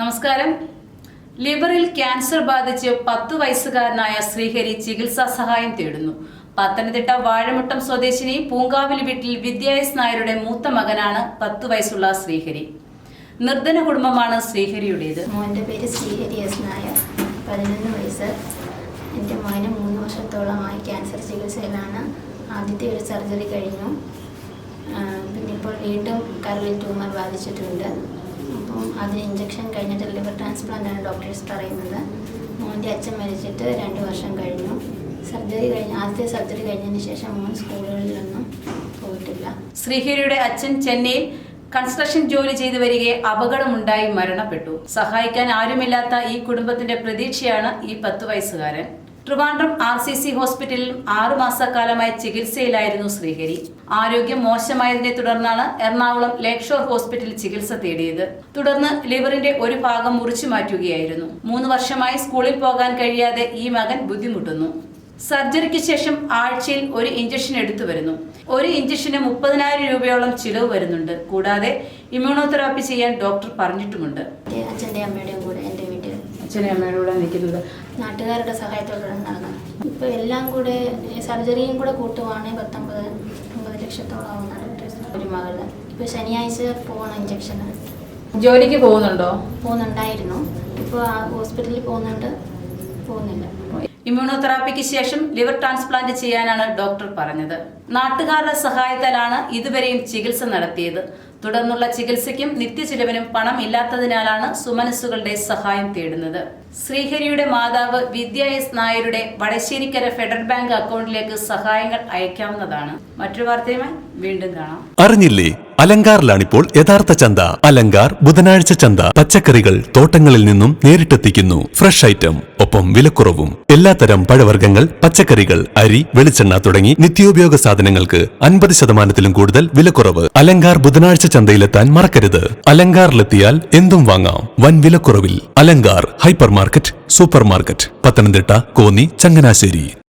നമസ്കാരം. ലിവറിൽ ക്യാൻസർ ബാധിച്ച് പത്ത് വയസ്സുകാരനായ ശ്രീഹരി ചികിത്സാ സഹായം തേടുന്നു. പത്തനംതിട്ട വാഴമുട്ടം സ്വദേശിനി പൂങ്കാവിൽ വീട്ടിൽ വിദ്യായസ് നായരുടെ മൂത്ത മകനാണ് പത്ത് വയസ്സുള്ള ശ്രീഹരി. നിർധന കുടുംബമാണ് ശ്രീഹരിയുടേത്. മോന്റെ പേര് ശ്രീഹരി എസ് നായർ. പതിനൊന്ന് വയസ്സ്. എന്റെ മോന് മൂന്ന് വർഷത്തോളമായി ക്യാൻസർ ചികിത്സയിലാണ്. ആദ്യത്തെ ഒരു സർജറി കഴിഞ്ഞു. പിന്നെ ഇപ്പോൾ വീണ്ടും കരളിൽ ട്യൂമർ ബാധിച്ചിട്ടുണ്ട്. അപ്പം അത് ഇഞ്ചക്ഷൻ കഴിഞ്ഞിട്ട് ലിവർ ട്രാൻസ്പ്ലാന്റ് ആണ് ഡോക്ടേഴ്സ് പറയുന്നത്. മോന്റെ അച്ഛൻ മരിച്ചിട്ട് രണ്ട് വർഷം കഴിഞ്ഞു. സർജറി കഴിഞ്ഞ ആദ്യത്തെ സർജറി കഴിഞ്ഞതിന് ശേഷം മോൻ സ്കൂളുകളിലൊന്നും പോയിട്ടില്ല. ശ്രീഹരിയുടെ അച്ഛൻ ചെന്നൈയിൽ കൺസ്ട്രക്ഷൻ ജോലി ചെയ്തു വരികെ അപകടമുണ്ടായി മരണപ്പെട്ടു. സഹായിക്കാൻ ആരുമില്ലാത്ത ഈ കുടുംബത്തിന്റെ പ്രതീക്ഷയാണ് ഈ പത്തു വയസ്സുകാരൻ. ട്രിവാൻഡ്രം ആർ സി സി ഹോസ്പിറ്റലിൽ ആറു മാസക്കാലമായി ചികിത്സയിലായിരുന്നു ശ്രീഹരി. ആരോഗ്യം മോശമായതിനെ തുടർന്നാണ് എറണാകുളം ലേക് ഷോർ ഹോസ്പിറ്റലിൽ ചികിത്സ തേടിയത്. തുടർന്ന് ലിവറിന്റെ ഒരു ഭാഗം മുറിച്ചു മാറ്റുകയായിരുന്നു. മൂന്ന് വർഷമായി സ്കൂളിൽ പോകാൻ കഴിയാതെ ഈ മകൻ ബുദ്ധിമുട്ടുന്നു. സർജറിക്ക് ശേഷം ആഴ്ചയിൽ ഒരു ഇഞ്ചക്ഷൻ എടുത്തു വരുന്നു. ഒരു ഇഞ്ചക്ഷന് മുപ്പതിനായിരം രൂപയോളം ചിലവ് വരുന്നുണ്ട്. കൂടാതെ ഇമ്മ്യൂണോതെറാപ്പി ചെയ്യാൻ ഡോക്ടർ പറഞ്ഞിട്ടുമുണ്ട്. അച്ഛന്റെ വീട്ടിൽ അച്ഛനെ അമ്മയുടെ കൂടെ നിൽക്കുന്നത്? നാട്ടുകാരുടെ സഹായത്തോടെയാണ് നടന്നത് ഇപ്പോൾ എല്ലാം കൂടെ സർജറിയും കൂടെ കൂട്ടുവാണെങ്കിൽ പത്തൊമ്പത് ഒമ്പത് ലക്ഷത്തോളം ആവുന്ന ഡോക്ടേഴ്സ് ഒരു മകൾ. ഇപ്പോൾ ശനിയാഴ്ച പോകണം ഇഞ്ചക്ഷന്. ജോലിക്ക് പോകുന്നുണ്ടോ? പോകുന്നുണ്ടായിരുന്നു. ഇപ്പോൾ ആ ഹോസ്പിറ്റലിൽ പോകുന്നുണ്ട്. പോകുന്നില്ല. ഇമ്മ്യൂണോതെറാപ്പിക്ക് ശേഷം ലിവർ ട്രാൻസ്പ്ലാന്റ് ചെയ്യാനാണ് ഡോക്ടർ പറഞ്ഞത്. നാട്ടുകാരുടെ സഹായത്താലാണ് ഇതുവരെയും ചികിത്സ നടത്തിയത്. തുടർന്നുള്ള ചികിത്സയ്ക്കും നിത്യചിലവിനും പണം ഇല്ലാത്തതിനാലാണ് സുമനസ്സുകളുടെ സഹായം തേടുന്നത്. ശ്രീഹരിയുടെ മാതാവ് വിദ്യ എസ് നായരുടെ വടശ്ശേരിക്കര ഫെഡറൽ ബാങ്ക് അക്കൗണ്ടിലേക്ക് സഹായങ്ങൾ അയക്കാവുന്നതാണ്. മറ്റൊരു വാർത്തയുമായി വീണ്ടും കാണാം. അറിഞ്ഞില്ലേ? അലങ്കാറിലാണിപ്പോൾ യഥാർത്ഥ ചന്ത. അലങ്കാർ ബുധനാഴ്ച ചന്ത. പച്ചക്കറികൾ തോട്ടങ്ങളിൽ നിന്നും നേരിട്ടെത്തിക്കുന്നു. ഫ്രഷ് ഐറ്റം ഒപ്പം വിലക്കുറവും. എല്ലാത്തരം പഴവർഗങ്ങൾ പച്ചക്കറികൾ അരി വെളിച്ചെണ്ണ തുടങ്ങി നിത്യോപയോഗ സാധനങ്ങൾക്ക് അൻപത് ശതമാനത്തിലും കൂടുതൽ വിലക്കുറവ്. അലങ്കാർ ബുധനാഴ്ച ചന്തയിലെത്താൻ മറക്കരുത്. അലങ്കാറിലെത്തിയാൽ എന്തും വാങ്ങാം. വൻ വിലക്കുറവിൽ Alankar hyper market super market Pathanamthitta Konni Changanassery.